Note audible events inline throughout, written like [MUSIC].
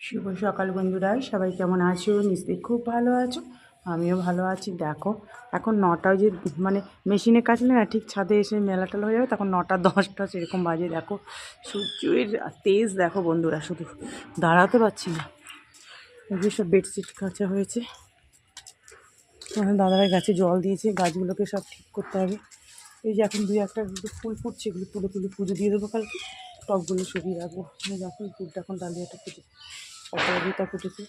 শুভ সকাল বন্ধুরা, সবাই কেমন আছো? নিশ্চয়ই খুব ভালো আছো। আমিও ভালো আছি। দেখো, এখন নটা যে মানে মেশিনে কাচলে না, ঠিক ছাদে এসে মেলা টেলা হয়ে যাবে, তখন নটা দশটা সেরকম বাজে। দেখো, সূর্যের তেজ দেখো বন্ধুরা, শুধু দাঁড়াতে পারছি না। এই সব বেডশিট কাচা হয়েছে। দাদাভাই গাছে জল দিয়েছে, গাছগুলোকে সব ঠিক করতে হবে। এই যে এখন দুই একটা ফুল ফুটছে, এগুলো তুলে তুলে পুজো দিয়ে দেবো কালকে। টবগুলো সরিয়ে রাখব। দেখো ফুলটা এখন ডালিয়াটা ফুটে অপরাজিতা ফুটেছে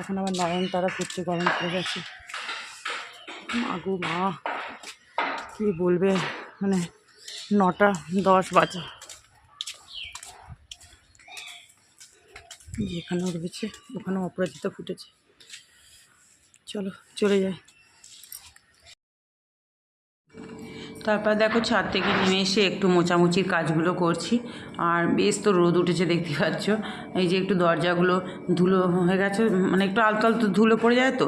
এখন আবার নয়নতারা ফুটছে গরম পড়ে গেছে। মাগু মা, কী বলবে? মানে নটা দশ বাজে। যেখানেও রয়েছে ওখানেও অপরাজিতা ফুটেছে। চলো, চলে যাই। তারপর দেখো ছাদ থেকে নেমে এসে একটু মোচামুচির কাজগুলো করছি। আর বেশ তো রোদ উঠেছে, দেখতে পাচ্ছ। এই যে একটু দরজাগুলো ধুলো হয়ে গেছে মানে একটু আলতো আলতো ধুলো পড়ে যায় তো।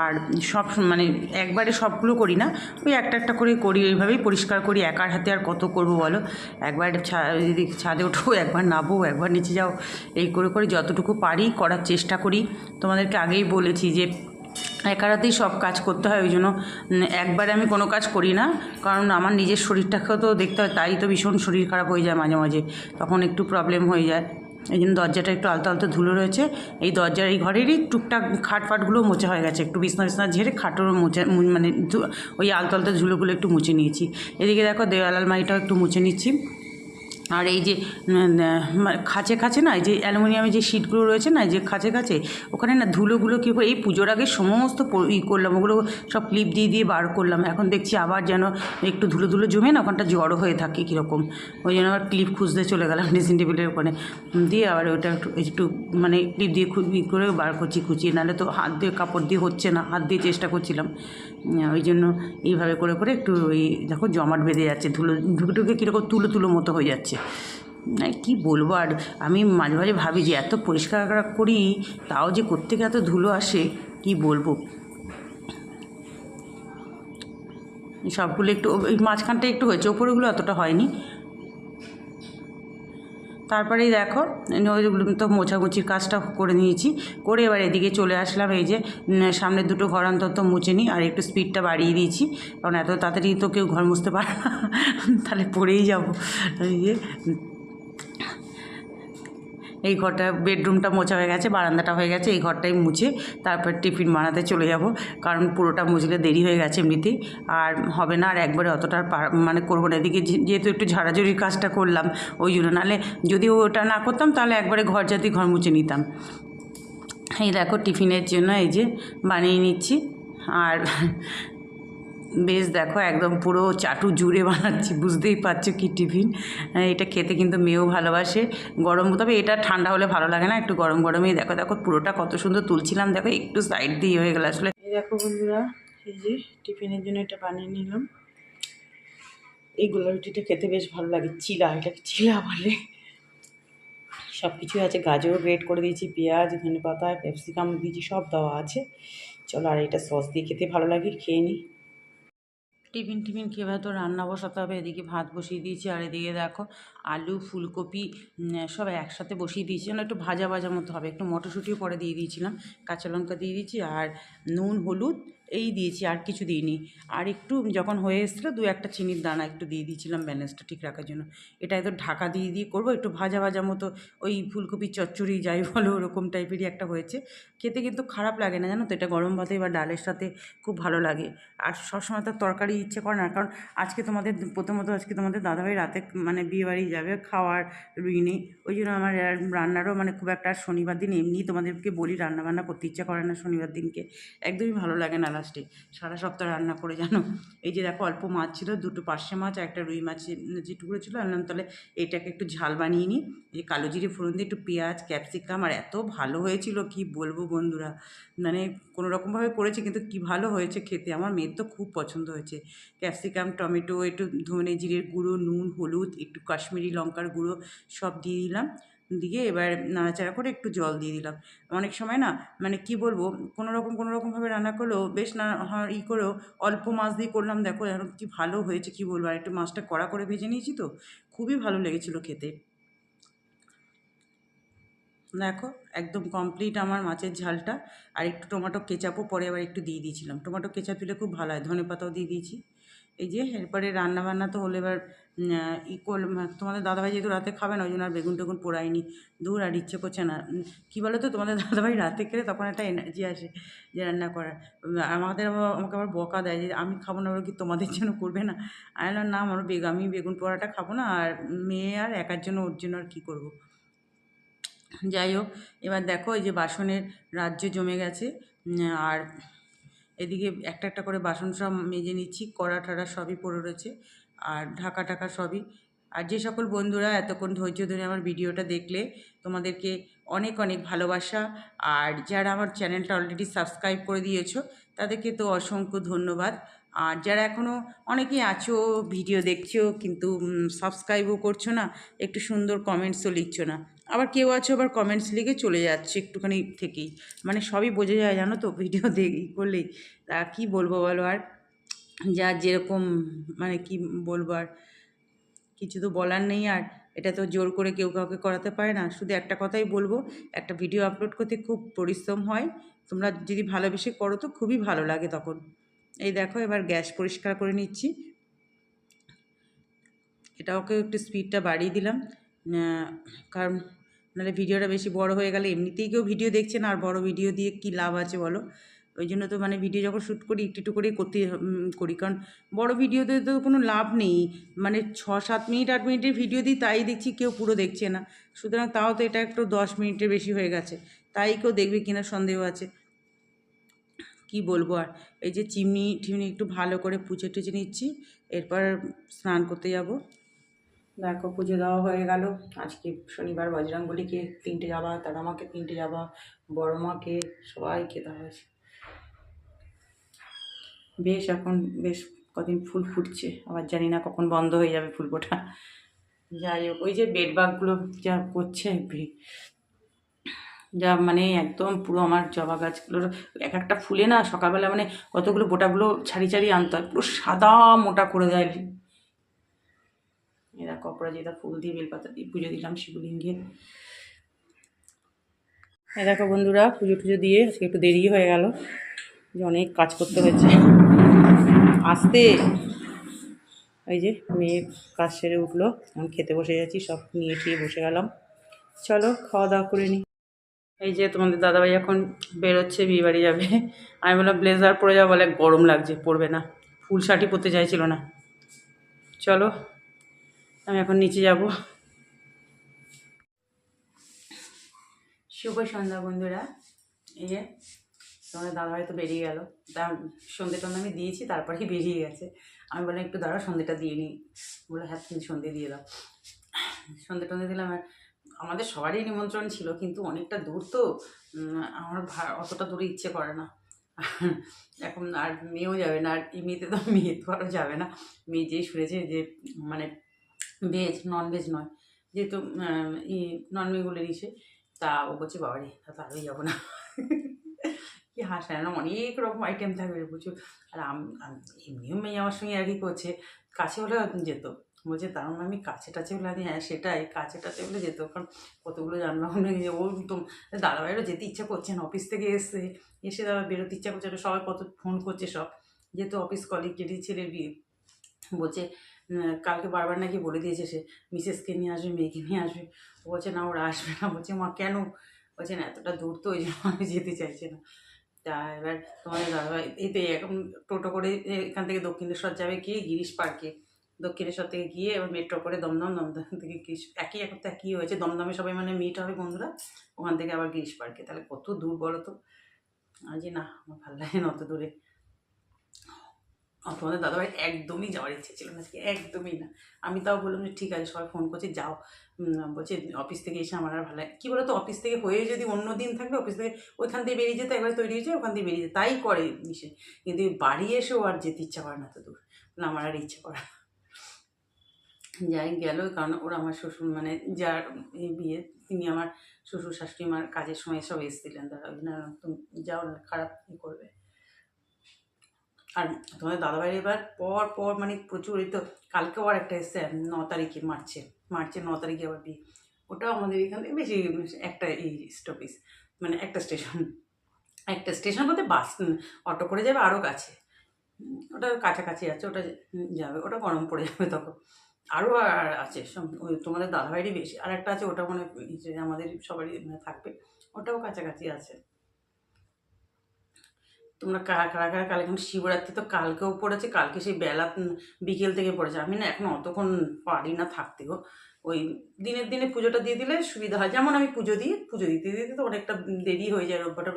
আর সব মানে একবারে সবগুলো করি না, ওই একটা একটা করে করি, ওইভাবেই পরিষ্কার করি। একার হাতে আর কত করব বলো? একবার যদি ছাদে ওঠো একবার নাবো একবার নিচে যাও এই করে করে যতটুকু পারি করার চেষ্টা করি। তোমাদেরকে আগেই বলেছি যে একার হাতেই সব কাজ করতে হয়, ওই জন্য একবারে আমি কোনো কাজ করি না, কারণ আমার নিজের শরীরটাকেও তো দেখতে হয়, তাই তো ভীষণ শরীর খারাপ হয়ে যায় মাঝে মাঝে, তখন একটু প্রবলেম হয়ে যায়, এই জন্য দরজাটা একটু আলতো আলতো ধুলো রয়েছে, এই দরজার, এই ঘরেরই টুকটাক খাট ফাটগুলো মোছা হয়ে গেছে, একটু বিছনা বিছনা ঝেড়ে খাটেরও মুছে, মু- মানে ওই আলতো আলতো ধুলোগুলো একটু মুছে নিয়েছি, এদিকে দেখো দেওয়াল আলমারিটাও একটু মুছে নিচ্ছি আর এই যে মানে খাঁচে খাঁচে না, এই যে অ্যালুমিনিয়ামের যে শিটগুলো রয়েছে না যে খাঁচে খাঁচে, ওখানে না ধুলোগুলো কী এই পুজোর আগে সমস্ত ই করলাম, ওগুলো সব ক্লিপ দিয়ে দিয়ে বার করলাম, এখন দেখছি আবার যেন একটু ধুলো ধুলো জমে না, ওখানটা জড়ো হয়ে থাকে কীরকম, ওই জন্য আবার ক্লিপ খুঁজতে চলে গেলাম ড্রেসিং টেবিলের ওখানে দিয়ে আবার ওটা একটু একটু মানে ক্লিপ দিয়ে ই করে বার করছি খুঁচিয়ে নাহলে তো হাত দিয়ে কাপড় দিয়ে হচ্ছে না, হাত দিয়ে চেষ্টা করছিলাম ওই জন্য এইভাবে করে করে একটু ওই, দেখো জমাট বেঁধে যাচ্ছে, ধুলো, ঢুকে ঢুকে কীরকম তুলো তুলো মতো হয়ে যাচ্ছে। কী বলব? আর আমি মাঝে মাঝে ভাবি যে এত পরিষ্কার করি, তাও যে কোত্থেকে এত ধুলো আসে, কি বলব? সবগুলো একটু মাঝখানটা একটু হয়েছে, ওপরেগুলো অতটা হয়নি। তারপরেই দেখো তো মোছামুছির কাজটা করে নিয়েছি। করে এবার এদিকে চলে আসলাম, এই যে সামনে সামনের দুটো ঘর অন্তত মুছে নিই আর একটু স্পিডটা বাড়িয়ে দিয়েছি। কারণ এত তাড়াতাড়ি তো কেউ ঘর মুছতে পারে না, তাহলে পড়েই যাব। এই যে এই ঘরটা বেডরুমটা মোছা হয়ে গেছে, বারান্দাটা হয়ে গেছে, এই ঘরটাই মুছে তারপর টিফিন বানাতে চলে যাব। কারণ পুরোটা মুছলে দেরি হয়ে গেছে এমনিতেই। আর হবে না আর একবারে অতটা মানে করব না। এদিকে যেহেতু একটু ঝাড়াঝুড়ির কাজটা করলাম, ওই জন্য। নাহলে যদি ওটা না করতাম, তাহলে একবারে ঘর যাতে ঘর মুছে নিতাম। এই দেখো টিফিনের জন্য এই যে বানিয়ে নিচ্ছি। আর বেশ দেখো, একদম পুরো চাটু জুড়ে বানাচ্ছি, বুঝতেই পারছ কি টিফিন। এটা খেতে কিন্তু মেয়েও ভালোবাসে। গরম, তবে এটা ঠান্ডা হলে ভালো লাগে না, একটু গরম গরমেই। দেখো দেখো, পুরোটা কত সুন্দর তুলছিলাম। দেখো, একটু সাইড দিয়ে হয়ে গেল আসলে। দেখো বন্ধুরা, এই যে টিফিনের জন্য এটা বানিয়ে নিলাম। এই গোলা রুটিটা খেতে বেশ ভালো লাগে। চিলা, এটাকে চিলা বলে। সব কিছুই আছে গাজর গ্রেট করে দিয়েছি, পেঁয়াজ ধনে পাতা ক্যাপসিকাম দিয়েছি সব দেওয়া আছে। চলো, আর এটা সস দিয়ে খেতে ভালো লাগে, খেয়ে নিই টিফিন টিফিন খেয়ে তো রান্না বসাতে হবে, এদিকে ভাত বসিয়ে দিয়েছি আর এদিকে দেখো আলু, ফুলকপি সব একসাথে বসিয়ে দিয়েছি। যেন একটু ভাজা ভাজা মতো হবে, একটু মটরশুঁটিও পরে দিয়ে দিয়েছিলাম, কাঁচা লঙ্কা দিয়ে দিয়েছি আর নুন, হলুদ এই দিয়েছি, আর কিছু দিইনি। আর একটু যখন হয়ে এসেছিল, দু একটা চিনির দানা একটু দিয়ে দিয়েছিলাম ব্যালেন্সটা ঠিক রাখার জন্য। এটা একটু ঢাকা দিয়ে দিয়ে করব, একটু ভাজা ভাজা মতো ওই ফুলকপির চচ্চড়ি, যাই বলো, ওরকম টাইপেরই একটা হয়েছে। খেতে কিন্তু খারাপ লাগে না, জানো তো? এটা গরম ভাতে বা ডালের সাথে খুব ভালো লাগে। আর সবসময় তো তরকারি ইচ্ছে করে না, কারণ আজকে তোমাদের, প্রথমত আজকে তোমাদের দাদাভাই রাতে মানে বিয়ে বাড়ি যাবে, খাওয়ার রুই নেই ওই জন্য আমার রান্নারও মানে খুব একটা শনিবার দিন এমনি তোমাদেরকে বলি রান্না বান্না করতে ইচ্ছা করে না শনিবার দিনকে। একদমই ভালো লাগে না লাস্টে, সারা সপ্তাহ রান্না করে জানো। এই যে দেখো, অল্প মাছ ছিল, দুটো পার্শে মাছ আর একটা রুই মাছ যে টুকরো ছিল আনলাম তাহলে এটাকে একটু ঝাল বানিয়ে নিই। এই কালো জিরে ফোড়ন দিয়ে একটু পেঁয়াজ, ক্যাপসিকাম আর এত ভালো হয়েছিল, কি বলব বন্ধুরা? মানে কোনো রকমভাবে করেছে, কিন্তু কি ভালো হয়েছে খেতে, আমার মেয়ের তো খুব পছন্দ হয়েছে। ক্যাপসিকাম, টমেটো, একটু ধনে জিরের গুঁড়ো, নুন, হলুদ, একটু কাশ্মীরি লঙ্কার গুঁড়ো সব দিয়ে দিলাম। দিয়ে এবার নাড়াচাড়া করে একটু জল দিয়ে দিলাম। অনেক সময় না মানে কি বলব, কোনো রকম, কোনো রকমভাবে রান্না করলেও বেশ না ই করেও অল্প মাছ দিয়ে করলাম। দেখো, এখন কি ভালো হয়েছে, কি বলব? আর একটু মাছটা কড়া করে ভেজে নিয়েছি তো, খুবই ভালো লেগেছিলো খেতে। দেখো, একদম কমপ্লিট আমার মাছের ঝালটা। আর একটু টমেটো কেচাপও পরে আবার একটু দিয়ে দিয়েছিলাম। টমেটো কেচাপ দিলে খুব ভালো হয় ধনে পাতাও দিয়ে দিয়েছি। এই যে এরপরে রান্না বান্না তো হলে এবার ই করলাম তোমাদের দাদাভাই যেহেতু রাতে খাবে না, ওই জন্য আর বেগুন টেগুন পোড়ায়নি। দূর আর ইচ্ছে করছে না। কী বলো তো তোমাদের দাদাভাই রাতে খেলে তখন একটা এনার্জি আসে যে রান্না করার। আমাদের আবার, আমাকে আবার বকা দেয় যে আমি খাব না, ওরা কি তোমাদের জন্য করবে না? আমি না, আমার বেগ, আমি বেগুন পোড়াটা খাব না, আর মেয়ে আর একার জন্য, ওর জন্য আর কী করব? যাই হোক, এবার দেখো, এই যে বাসনের রাজ্য জমে গেছে। আর এদিকে একটা একটা করে বাসন সব মেজে নিচ্ছি, কড়া টড়া সবই পড়ে রয়েছে, আর ঢাকা টাকা সবই। আর যে সকল বন্ধুরা এতক্ষণ ধৈর্য ধরে আমার ভিডিওটা দেখলে, তোমাদেরকে অনেক অনেক ভালোবাসা। আর যারা আমার চ্যানেলটা অলরেডি সাবস্ক্রাইব করে দিয়েছ, তাদেরকে তো অসংখ্য ধন্যবাদ। আর যারা এখনও অনেকেই আছো, ভিডিও দেখছ, কিন্তু সাবস্ক্রাইবও করছ না, একটু সুন্দর কমেন্টসও লিখছো না। আবার কেউ আছো আবার কমেন্টস লিখে চলে যাচ্ছে একটুখানি থেকেই। মানে সবই বোঝা যায় জানো তো ভিডিও [LAUGHS] দেখি করলেই। তা কী বলব বলো আর? যা যেরকম মানে কি বলব আর? কিছু তো বলার নেই আর। এটা তো জোর করে কেউ কাউকে করাতে পারে না। শুধু একটা কথাই বলব, একটা ভিডিও আপলোড করতে খুব পরিশ্রম হয়। তোমরা যদি ভালোবেসে করো তো খুবই ভালো লাগে তখন। এই দেখো, এবার গ্যাস পরিষ্কার করে নিচ্ছি। এটা ওকে একটু স্পিডটা বাড়িয়ে দিলাম। কারণ নাহলে ভিডিওটা বেশি বড় হয়ে গেলে এমনিতেই কেউ ভিডিও দেখছে না, আর বড় ভিডিও দিয়ে কী লাভ আছে বলো? ওই জন্য তো মানে ভিডিও যখন শ্যুট করি, একটু একটু করেই করতে করি। কারণ বড় ভিডিওতে তো কোনো লাভ নেই। মানে ছ সাত মিনিট, আট মিনিটের ভিডিও দিই, তাই দেখছি কেউ পুরো দেখছে না। সুতরাং তাও তো এটা একটু দশ মিনিটের বেশি হয়ে গেছে। তাই কেউ দেখবে কিনা সন্দেহ আছে। কি বলব আর? এই যে চিমনি টিমনি একটু ভালো করে পুছে টুচে নিচ্ছি। এরপর স্নান করতে যাব। দেখো, পুজো দেওয়া হয়ে গেল। আজকে শনিবার বজরঙ্গলিকে তিনটে যাবা তার তিনটে যাবা বড় মাকে সবাইকে দেওয়া হয়েছে। বেশ, এখন বেশ কদিন ফুল ফুটছে। আবার জানি না কখন বন্ধ হয়ে যাবে ফুল ফোটা যাই হোক, ওই যে বেডবাগগুলো যা করছে যা মানে একদম পুরো আমার জবা গাছগুলোর এক একটা ফুলে না সকালবেলা মানে কতগুলো বোটাগুলো ছাড়ি ছাড়িয়ে আনতে হয়, পুরো সাদা মোটা করে দেয়। কপড়াজিতা ফুল দিয়ে বেলপাতা দিয়ে পুজো দিলাম শিবলিঙ্গে এ দেখো বন্ধুরা, পুজো টুজো দিয়ে আজকে একটু দেরি হয়ে গেল, যে অনেক কাজ করতে হয়েছে। আসতে। এই যে মেয়ে কাজ সেরে উঠল আমি খেতে বসে যাচ্ছি সব নিয়ে ঠিয়ে বসে গেলাম। চলো খাওয়া দাওয়া করে নিই এই যে তোমাদের দাদাভাই এখন বেরোচ্ছে, বিয়ে বাড়ি যাবে। আমি বললাম, ব্লেজার পরে যাব, বলে গরম লাগছে পরবে না। ফুল শার্টই পরতে চাইছিল না। চলো আমি এখন নিচে যাব। শুভ সন্ধ্যা বন্ধুরা। এই যে তোমাদের দাদাভাই তো বেরিয়ে গেল। তার সন্ধে টন্ধে আমি দিয়েছি, তারপরেই বেরিয়ে গেছে। আমি বললাম, একটু দাঁড়া সন্ধেটা দিয়ে নিই। বলে হ্যাঁ তুমি সন্ধে দিয়ে দাও। সন্ধে টন্ধে দিলাম, আর আমাদের সবারই নিমন্ত্রণ ছিল, কিন্তু অনেকটা দূর তো আমার অতটা দূরে ইচ্ছে করে না। এখন আর মেয়েও যাবে না, আর এমনিতে তো মেয়ে তো আরও যাবে না। মেয়ে যেই শুনেছে যে মানে ভেজ নন ভেজ নয়। যেহেতু ই নন ভেজগুলো দিয়েছে, তা ও বলছে, বাবারে, তা যাব না। কি হাসায় না অনেক রকম আইটেম থাকবে প্রচুর। আর এমনিও মেয়ে আমার সঙ্গে আর কি করছে। কাছে হলে যেত। বলছে তার মানে আমি কাছে টাছে বলে হ্যাঁ সেটাই কাছে টাছে বলে যেত। কারণ কতগুলো যানবাহন গেছে, ও তো দাদাভাইরও যেতে ইচ্ছা করছে না অফিস থেকে এসে এসে দাদা বেরোতে ইচ্ছা করছে সবাই কত ফোন করছে সব। যেহেতু অফিস কলিগ যেটি ছেলের বিয়ে। বলছে কালকে বারবার নাকি বলে দিয়েছে সে, মিসেসকে নিয়ে আসবে, মেয়েকে নিয়ে আসবে। ও বলছে, না, ওরা আসবে না। বলছে, মা, কেন? বলছে, না, এতটা দূর তো, ওই জন্য আমি যেতে চাইছে না। তা এবার তোমাদের দাদাভাই এই তো এখন টোটো করে এখান থেকে দক্ষিণেশ্বর যাবে গিয়ে গিরিশ পার্কে। দক্ষিণেশ্বর থেকে গিয়ে এবার মেট্রো করে দমদম দমদম থেকে গিরিশ, একই এখন তো একই হয়েছে, দমদমে সবাই মানে মিট হবে বন্ধুরা, ওখান থেকে আবার গিরিশ পার্কে। তাহলে কত দূর বলো তো? আজ না, আমার ভালো লাগে না অত দূরে। তোমাদের দাদাভাই একদমই যাওয়ার ইচ্ছে ছিল না একদমই না। আমি তাও বললাম যে, ঠিক আছে, সবাই ফোন করছে, যাও। বলছে অফিস থেকে এসে আমার আর ভালো লাগে কী বলতো অফিস থেকে হয়ে যদি অন্য দিন থাকবে অফিস থেকে ওইখান দিয়ে বেরিয়ে যেতে, একবার তৈরি হয়েছে ওখান দিয়ে বেরিয়ে যেতে। তাই করে ইসে কিন্তু বাড়ি এসেও আর যেতে ইচ্ছা করে না তো দূর। না আমার আর ইচ্ছে করে না। যাই গেল, কারণ ওরা আমার শ্বশুর মানে যার বিয়ে, তিনি আমার শ্বশুর শাশুড়ি মার কাজের সময় সব এসেছিলেন। তারা জন্য তুমি যাও না, খারাপ করবে? আর তোমাদের দাদাভাই এবার পর পর মানে প্রচুর তো কালকেও আর একটা এসছে, ন তারিখে মার্চে মার্চের ন তারিখে আবার বিয়ে। ওটাও আমাদের এখান থেকে বেশি একটা এই স্টপেজ মানে একটা স্টেশন। একটা স্টেশন বলতে বাস অটো করে যাবে আরও কাছে। ওটা কাছাকাছি আছে, ওটা যাবে, ওটা গরম পড়ে যাবে তখন। আরও আর আছে ওই তোমাদের দাদাভাইরই বেশি। আর একটা আছে, ওটা মনে আমাদের সবারই থাকবে, ওটাও কাছাকাছি আছে। তোমরা কারা কারা কারা কাল এখন শিবরাত্রি তো কালকেও পড়েছে, কালকে সেই বেলা বিকেল থেকে পড়েছে। আমি না এখন অতক্ষণ পারি না থাকতে গো। ওই দিনের দিনে পুজোটা দিয়ে দিলে সুবিধা হয়। যেমন আমি পুজো দিই, পুজো দিতে দিতে তো অনেকটা দেরি হয়ে যায় রোববারটা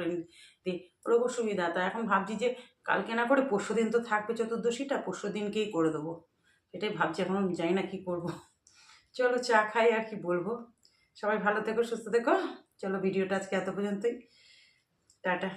দিই ওরকম সুবিধা। তা এখন ভাবছি যে কালকে না করে পরশু দিন তো থাকবে চতুর্দশীটা, পরশু দিনকেই করে দেবো। এটাই ভাবছি, এখন জানি না কি করব। চলো চা খাই আর কি বলব। সবাই ভালো থেকো, সুস্থ থেকো। চলো ভিডিওটা আজকে এত পর্যন্তই। টাটা।